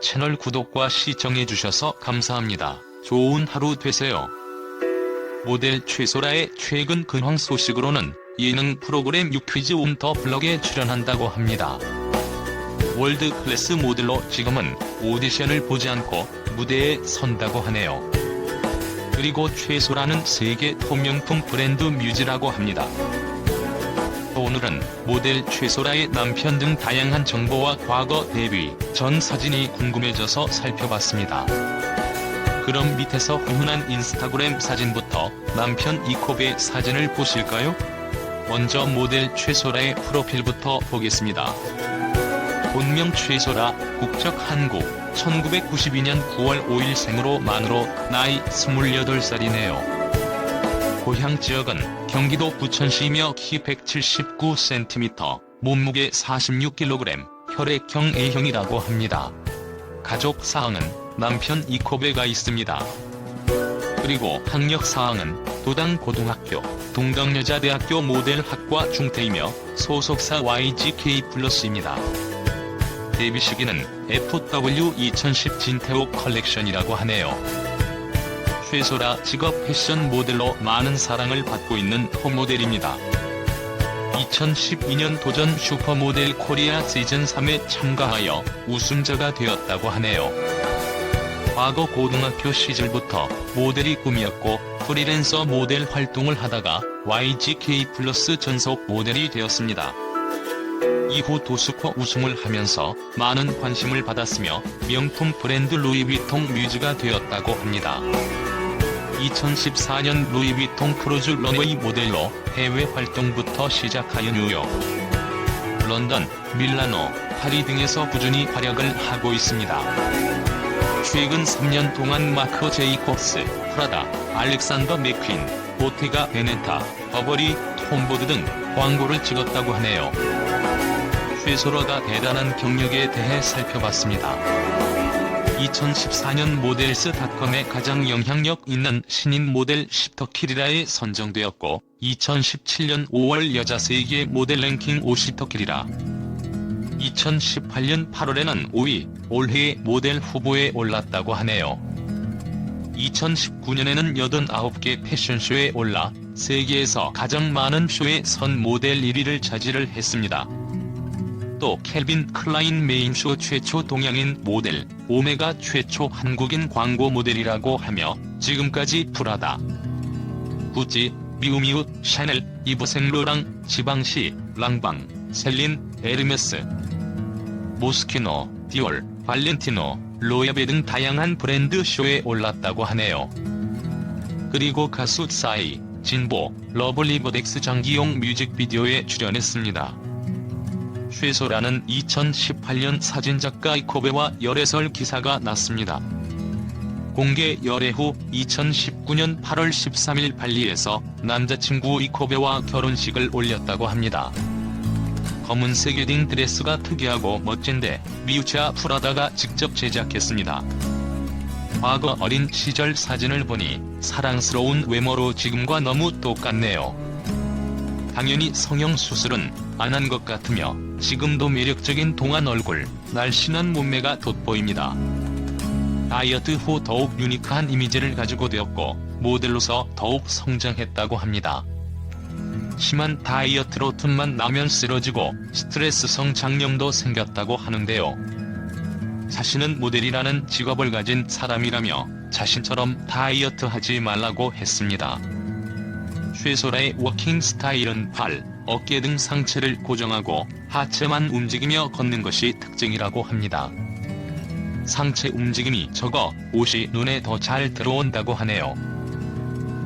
채널 구독과 시청해주셔서 감사합니다. 좋은 하루 되세요. 모델 최소라의 최근 근황 소식으로는 예능 프로그램 유퀴즈 온더 블럭에 출연한다고 합니다. 월드 클래스 모델로 지금은 오디션을 보지 않고 무대에 선다고 하네요. 그리고 최소라는 세계 토명품 브랜드 뮤즈라고 합니다. 또 오늘은 모델 최소라의 남편 등 다양한 정보와 과거 데뷔 전 사진이 궁금해져서 살펴봤습니다. 그럼 밑에서 훈훈한 인스타그램 사진부터 남편 이콥의 사진을 보실까요? 먼저 모델 최소라의 프로필부터 보겠습니다. 본명 최소라, 국적 한국, 1992년 9월 5일 생으로 만으로 나이 28살이네요. 고향 지역은 경기도 부천시이며 키 179cm, 몸무게 46kg, 혈액형 A형이라고 합니다. 가족 사항은 남편 이코베가 있습니다. 그리고 학력 사항은 도당 고등학교, 동덕여자대학교 모델학과 중퇴이며 소속사 YGK 플러스입니다. 데뷔 시기는 FW 2010 진태호 컬렉션이라고 하네요. 최소라 직업 패션 모델로 많은 사랑을 받고 있는 홈모델입니다. 2012년 도전 슈퍼모델 코리아 시즌 3에 참가하여 우승자가 되었다고 하네요. 과거 고등학교 시절부터 모델이 꿈이었고 프리랜서 모델 활동을 하다가 YGK 플러스 전속 모델이 되었습니다. 이후 도스코 우승을 하면서 많은 관심을 받았으며 명품 브랜드 루이비통 뮤즈가 되었다고 합니다. 2014년 루이비통 크루즈 런웨이 모델로 해외 활동부터 시작하여 뉴욕, 런던, 밀라노, 파리 등에서 꾸준히 활약을 하고 있습니다. 최근 3년 동안 마크 제이콥스, 프라다, 알렉산더 맥퀸, 보테가 베네타, 버버리, 톰보드 등 광고를 찍었다고 하네요. 최소라가 대단한 경력에 대해 살펴봤습니다. 2014년 모델스닷컴에 가장 영향력 있는 신인 모델 10터키리라에 선정되었고 2017년 5월 여자 세계 모델 랭킹 50터키리라 2018년 8월에는 5위 올해의 모델 후보에 올랐다고 하네요. 2019년에는 89개 패션쇼에 올라 세계에서 가장 많은 쇼에 선 모델 1위를 차지를 했습니다. 또 켈빈 클라인 메인쇼 최초 동양인 모델, 오메가 최초 한국인 광고 모델이라고 하며 지금까지 프라다, 구찌, 미우미우, 샤넬, 이브생로랑, 지방시, 랑방, 셀린, 에르메스, 모스키노, 디올, 발렌티노, 로에베 등 다양한 브랜드 쇼에 올랐다고 하네요. 그리고 가수 싸이, 진보, 러블리버덱스 장기용 뮤직비디오에 출연했습니다. 최소라는 2018년 사진작가 이코베와 열애설 기사가 났습니다. 공개 열애 후 2019년 8월 13일 발리에서 남자친구 이코베와 결혼식을 올렸다고 합니다. 검은색 웨딩 드레스가 특이하고 멋진데 미우차 프라다가 직접 제작했습니다. 과거 어린 시절 사진을 보니 사랑스러운 외모로 지금과 너무 똑같네요. 당연히 성형 수술은 안 한 것 같으며 지금도 매력적인 동안 얼굴, 날씬한 몸매가 돋보입니다. 다이어트 후 더욱 유니크한 이미지를 가지고 되었고 모델로서 더욱 성장했다고 합니다. 심한 다이어트로 틈만 나면 쓰러지고 스트레스성 장염도 생겼다고 하는데요. 자신은 모델이라는 직업을 가진 사람이라며 자신처럼 다이어트 하지 말라고 했습니다. 최소라의 워킹 스타일은 팔, 어깨 등 상체를 고정하고 하체만 움직이며 걷는 것이 특징이라고 합니다. 상체 움직임이 적어 옷이 눈에 더 잘 들어온다고 하네요.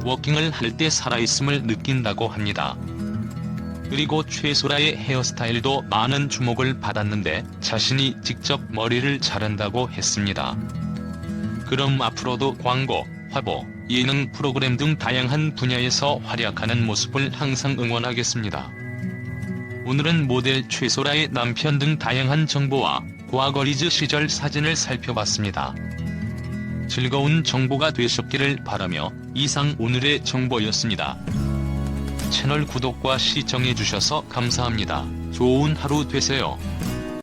워킹을 할 때 살아있음을 느낀다고 합니다. 그리고 최소라의 헤어스타일도 많은 주목을 받았는데 자신이 직접 머리를 자른다고 했습니다. 그럼 앞으로도 광고, 화보, 예능 프로그램 등 다양한 분야에서 활약하는 모습을 항상 응원하겠습니다. 오늘은 모델 최소라의 남편 등 다양한 정보와 과거 리즈 시절 사진을 살펴봤습니다. 즐거운 정보가 되셨기를 바라며 이상 오늘의 정보였습니다. 채널 구독과 시청해주셔서 감사합니다. 좋은 하루 되세요.